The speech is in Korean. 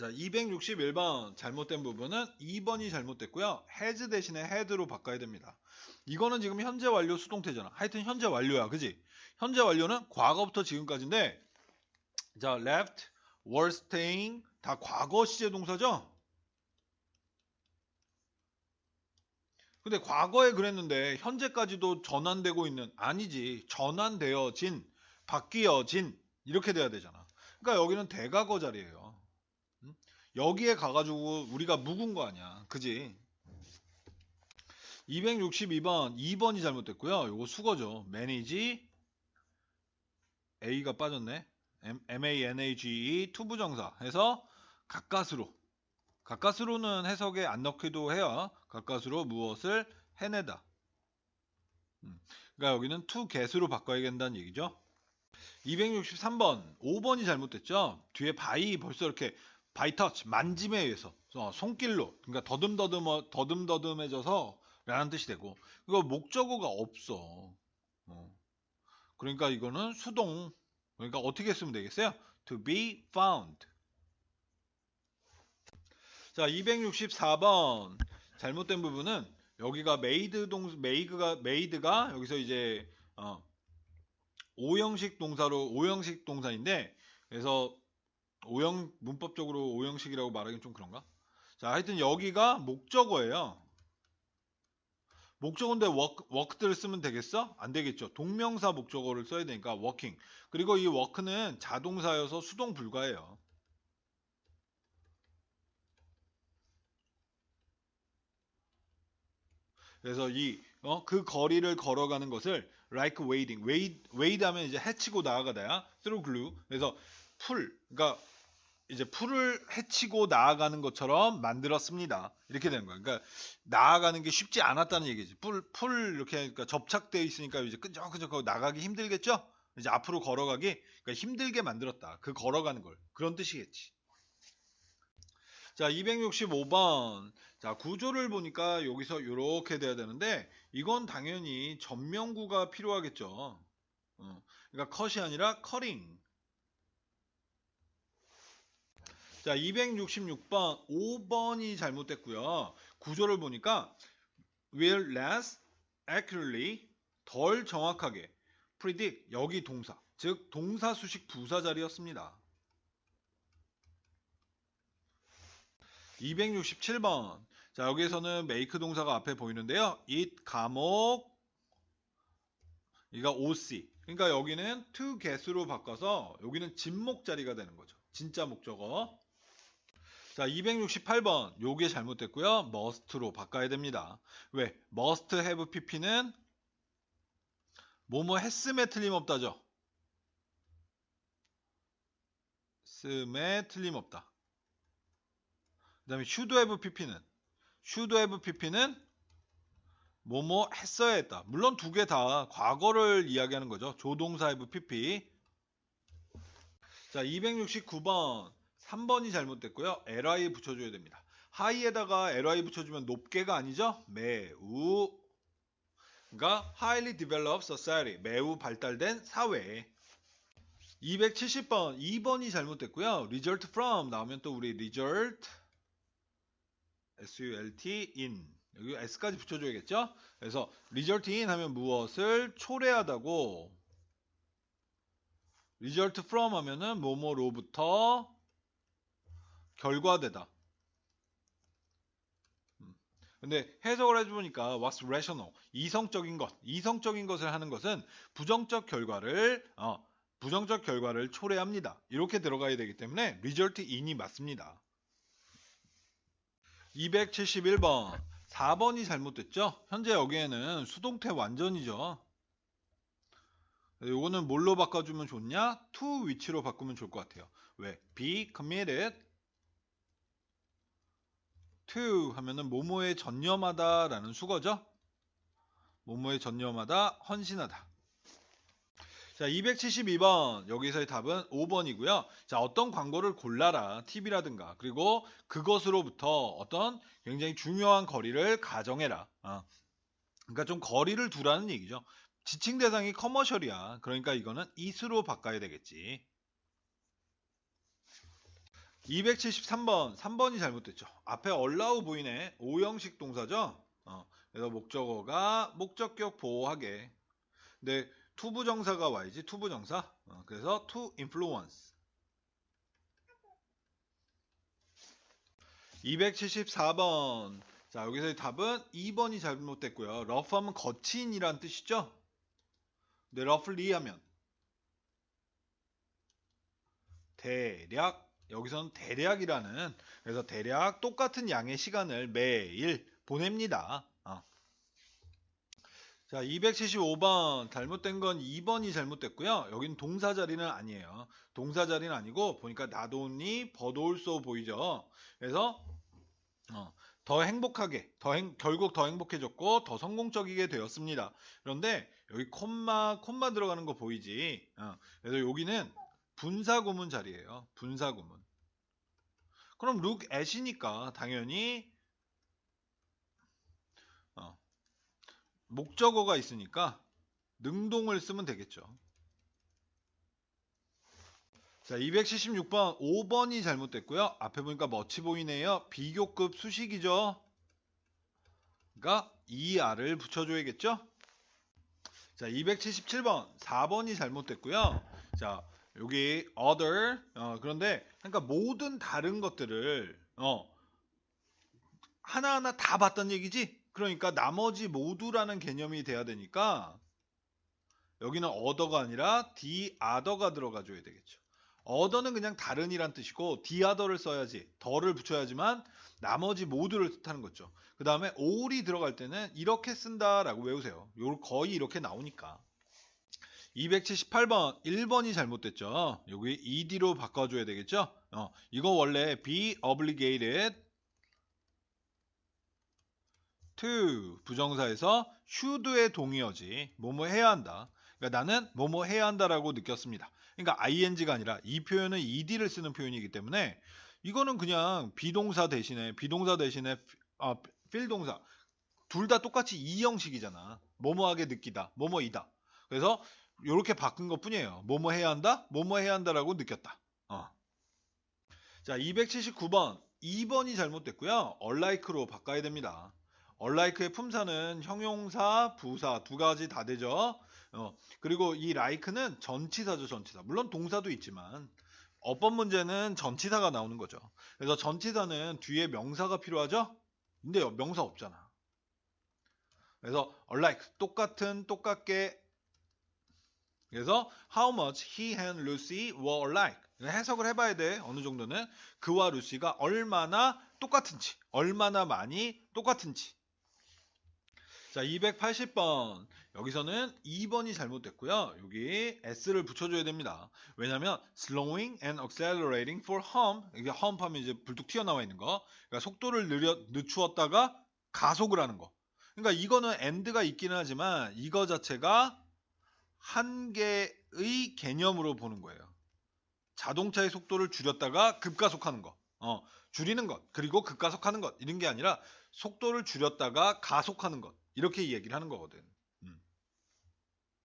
자, 261번 잘못된 부분은 2번이 잘못됐고요. has 대신에 had로 바꿔야 됩니다. 이거는 지금 현재 완료 수동태잖아. 하여튼 현재 완료야. 그지? 현재 완료는 과거부터 지금까지인데 자, left, were staying 다 과거 시제 동사죠? 근데 과거에 그랬는데 현재까지도 전환되고 있는 아니지. 전환되어진, 바뀌어진 이렇게 돼야 되잖아. 그러니까 여기는 대과거 자리예요. 응? 여기에 가가지고 우리가 묵은 거 아니야. 그지? 262번 2번이 잘못됐고요. 요거 수거죠. manage A가 빠졌네. M-A-N-A-G-E 투부정사 해서 가까스로 가까스로는 해석에 안 넣기도 해요. 가까스로 무엇을 해내다. 음, 그러니까 여기는 to get으로 바꿔야 된다는 얘기죠. 263번 5번이 잘못됐죠. 뒤에 by 벌써 이렇게 touch 만짐에 의해서 어, 손길로 그러니까 더듬더듬 더듬더듬해져서 라는 뜻이 되고 이거 목적어가 없어. 어. 그러니까 이거는 수동 그러니까 어떻게 쓰면 되겠어요? To be found. 자, 264번 잘못된 부분은 여기가 made 동 made가 made가 여기서 이제 어, 오형식 동사로 오형식 동사인데 그래서 오형 문법적으로 오형식이라고 말하기는 좀 그런가? 자, 하여튼 여기가 목적어예요. 목적어인데 work, work들을 쓰면 되겠어? 안 되겠죠. 동명사 목적어를 써야 되니까 working. 그리고 이 work는 자동사여서 수동 불가예요. 그래서 이, 어, 그 거리를 걸어가는 것을 like wading. wade, wade 하면 이제 헤치고 나아가다야. through glue. 그래서 풀, 그러니까 이제 풀을 헤치고 나아가는 것처럼 만들었습니다. 이렇게 되는 거야. 그러니까 나아가는 게 쉽지 않았다는 얘기지. 풀, 풀 이렇게 그러니까 접착되어 있으니까 이제 끈적끈적 나가기 힘들겠죠? 이제 앞으로 걸어가기 그러니까 힘들게 만들었다. 그 걸어가는 걸 그런 뜻이겠지. 자, 265번. 자, 구조를 보니까 여기서 이렇게 돼야 되는데 이건 당연히 전면구가 필요하겠죠. 어, 그러니까 컷이 아니라 커링. 자, 266번, 5번이 잘못됐고요. 구조를 보니까 will less accurately 덜 정확하게 predict 여기 동사 즉 동사 수식 부사 자리였습니다. 267번 자 여기에서는 make 동사가 앞에 보이는데요. it 감옥 이가 OC 그러니까 여기는 to get으로 바꿔서 여기는 진목 자리가 되는 거죠. 진짜 목적어 자, 268번. 요게 잘못됐고요. must로 바꿔야 됩니다. 왜? must have pp는 뭐뭐 했음에 틀림없다죠. 했음에 틀림없다. 그 다음에 should have pp는 should have pp는 뭐뭐 했어야 했다. 물론 두 개 다 과거를 이야기하는 거죠. 조동사 have pp. 자, 269번. 3번이 잘못됐고요. li 붙여줘야 됩니다. high에다가 li 붙여주면 높게가 아니죠? 매우. 그러니까 highly developed society. 매우 발달된 사회. 270번. 2번이 잘못됐고요. result from 나오면 또 우리 result sult in 여기 s까지 붙여줘야겠죠? 그래서 result in 하면 무엇을 초래하다고 result from 하면은 뭐뭐로부터 결과되다. 음. 근데 해석을 해보니까 what's rational 이성적인 것 이성적인 것을 하는 것은 부정적 결과를 어, 부정적 결과를 초래합니다. 이렇게 들어가야 되기 때문에 result in이 맞습니다. 271번 4번이 잘못됐죠? 현재 여기에는 수동태 완전이죠. 이거는 뭘로 바꿔주면 좋냐? to 위치로 바꾸면 좋을 것 같아요. 왜? be committed to 하면은 모모에 전념하다라는 수거죠. 모모에 전념하다, 헌신하다. 자, 272번. 여기서의 답은 5번이고요. 자, 어떤 광고를 골라라. TV라든가. 그리고 그것으로부터 어떤 굉장히 중요한 거리를 가정해라. 어. 그러니까 좀 거리를 두라는 얘기죠. 지칭 대상이 커머셜이야. 그러니까 이거는 it으로 바꿔야 되겠지. 273번, 3번이 잘못됐죠. 앞에 allow 보이네. 오형식 동사죠. 어, 그래서 목적어가 목적격 보호하게. 근데 투부정사가 와야지. 투부정사. 어, 그래서 to influence. 274번. 자, 여기서의 답은 2번이 잘못됐고요. rough하면 거친이란 뜻이죠. 근데 roughly 하면 대략 여기서는 대략이라는 그래서 대략 똑같은 양의 시간을 매일 보냅니다. 어. 자, 275번 잘못된 건 2번이 잘못됐고요. 여기는 동사 자리는 아니에요. 동사 자리는 아니고 보니까 나도니 버돌소 보이죠. 그래서 어, 더 행복하게, 더 행- 결국 더 행복해졌고 더 성공적이게 되었습니다. 그런데 여기 콤마 콤마 들어가는 거 보이지? 어, 그래서 여기는 분사구문 자리예요. 분사구문. 그럼 look at이니까 당연히 어, 목적어가 있으니까 능동을 쓰면 되겠죠. 자, 276번 5번이 잘못됐고요. 앞에 보니까 멋지 보이네요. 비교급 수식이죠. 그러니까 ER을 붙여줘야겠죠. 자, 277번 4번이 잘못됐고요. 자, 여기 other 어, 그런데 그러니까 모든 다른 것들을 어, 하나하나 다 봤던 얘기지. 그러니까 나머지 모두라는 개념이 돼야 되니까 여기는 other가 아니라 the other가 들어가 줘야 되겠죠. other는 그냥 다른이란 뜻이고 the other를 써야지 더를 붙여야지만 나머지 모두를 뜻하는 거죠. 그 다음에 all이 들어갈 때는 이렇게 쓴다 라고 외우세요. 요 거의 이렇게 나오니까. 278번 1번이 잘못됐죠. 여기 ed로 바꿔줘야 되겠죠. 어, 이거 원래 be obligated to 부정사에서 should의 동의어지 뭐뭐 해야 한다. 그러니까 나는 뭐뭐 해야 한다라고 느꼈습니다. 그러니까 ing가 아니라 이 표현은 ed를 쓰는 표현이기 때문에 이거는 그냥 비동사 대신에 비동사 대신에 아, 필 동사 둘 다 똑같이 이 형식이잖아. 뭐뭐하게 느끼다, 뭐뭐이다. 그래서 이렇게 바꾼 것 뿐이에요. 뭐뭐 해야 한다, 뭐뭐 해야 한다라고 느꼈다. 어. 자, 279번 2번이 잘못됐고요. unlike로 바꿔야 됩니다. unlike의 품사는 형용사, 부사 두 가지 다 되죠. 어, 그리고 이 like는 전치사죠, 전치사. 물론 동사도 있지만 어법 문제는 전치사가 나오는 거죠. 그래서 전치사는 뒤에 명사가 필요하죠. 근데 명사 없잖아. 그래서 unlike 똑같은 똑같게 그래서 how much he and Lucy were alike. 해석을 해봐야 돼 어느 정도는. 그와 루시가 얼마나 똑같은지 얼마나 많이 똑같은지. 자 280번. 여기서는 2번이 잘못됐고요. 여기 s를 붙여줘야 됩니다. 왜냐면 slowing and accelerating for hum 이게 hum 하면 이제 불뚝 튀어나와 있는 거. 그러니까 속도를 느려, 늦추었다가 가속을 하는 거. 그러니까 이거는 and가 있기는 하지만 이거 자체가 한 개의 개념으로 보는 거예요. 자동차의 속도를 줄였다가 급가속하는 것, 어, 줄이는 것, 그리고 급가속하는 것 이런 게 아니라 속도를 줄였다가 가속하는 것 이렇게 얘기를 하는 거거든.